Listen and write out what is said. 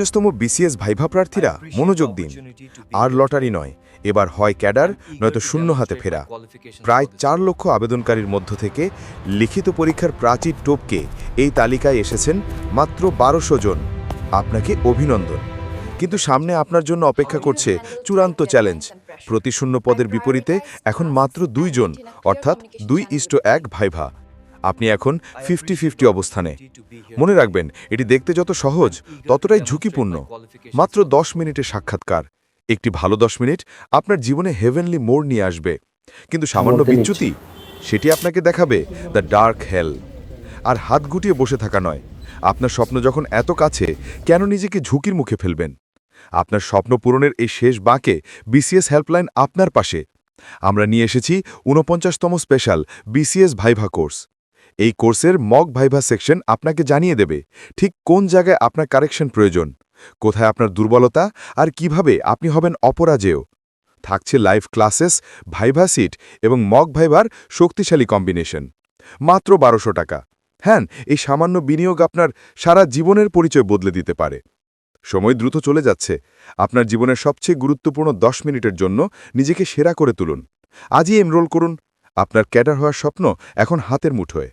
পঞ্চাশতম BCS viva প্রার্থীরা মনোযোগ দিন। আর লটারি নয়। এবার হয় ক্যাডার নয়তো শূন্য হাতে ফেরা। প্রায় চার লক্ষ আবেদনকারীর মধ্য থেকে লিখিত পরীক্ষার প্রাচীর টোপকে এই তালিকায় এসেছেন মাত্র বারোশো জন। আপনাকে অভিনন্দন। কিন্তু সামনে আপনার জন্য অপেক্ষা করছে চূড়ান্ত চ্যালেঞ্জ। প্রতি শূন্য পদের বিপরীতে এখন মাত্র দুইজন অর্থাৎ দুই ইষ্ট এক ভাইভা। আপনি এখন ফিফটি ফিফটি অবস্থানে। মনে রাখবেন এটি দেখতে যত সহজ ততটাই ঝুঁকিপূর্ণ। মাত্র দশ মিনিটের সাক্ষাৎকার। একটি ভালো দশ মিনিট আপনার জীবনে হেভেনলি মোড় নিয়ে আসবে। কিন্তু সামান্য বিচ্যুতি সেটি আপনাকে দেখাবে দ্য ডার্ক হেল আর হাত গুটিয়ে বসে থাকা নয় আপনার স্বপ্ন যখন এত কাছে কেন নিজেকে ঝুঁকির মুখে ফেলবেন? আপনার স্বপ্ন পূরণের এই শেষ বাঁকে বিসিএস হেল্পলাইন আপনার পাশে। আমরা নিয়ে এসেছি ঊনপঞ্চাশতম স্পেশাল বিসিএস ভাইভা কোর্স এই কোর্সের মক ভাইভা সেকশন আপনাকে জানিয়ে দেবে ঠিক কোন জায়গায় আপনার কারেকশন প্রয়োজন, কোথায় আপনার দুর্বলতা আর কীভাবে আপনি হবেন অপরাজেয়। থাকছে লাইভ ক্লাসেস, ভাইভা সিট এবং মক ভাইভার শক্তিশালী কম্বিনেশন। মাত্র বারোশো টাকা। হ্যাঁ এই সামান্য বিনিয়োগ আপনার সারা জীবনের পরিচয় বদলে দিতে পারে। সময় দ্রুত চলে যাচ্ছে। আপনার জীবনের সবচেয়ে গুরুত্বপূর্ণ দশ মিনিটের জন্য নিজেকে সেরা করে তুলুন। আজই এনরোল করুন। আপনার ক্যাডার হওয়ার স্বপ্ন এখন হাতের মুঠোয়।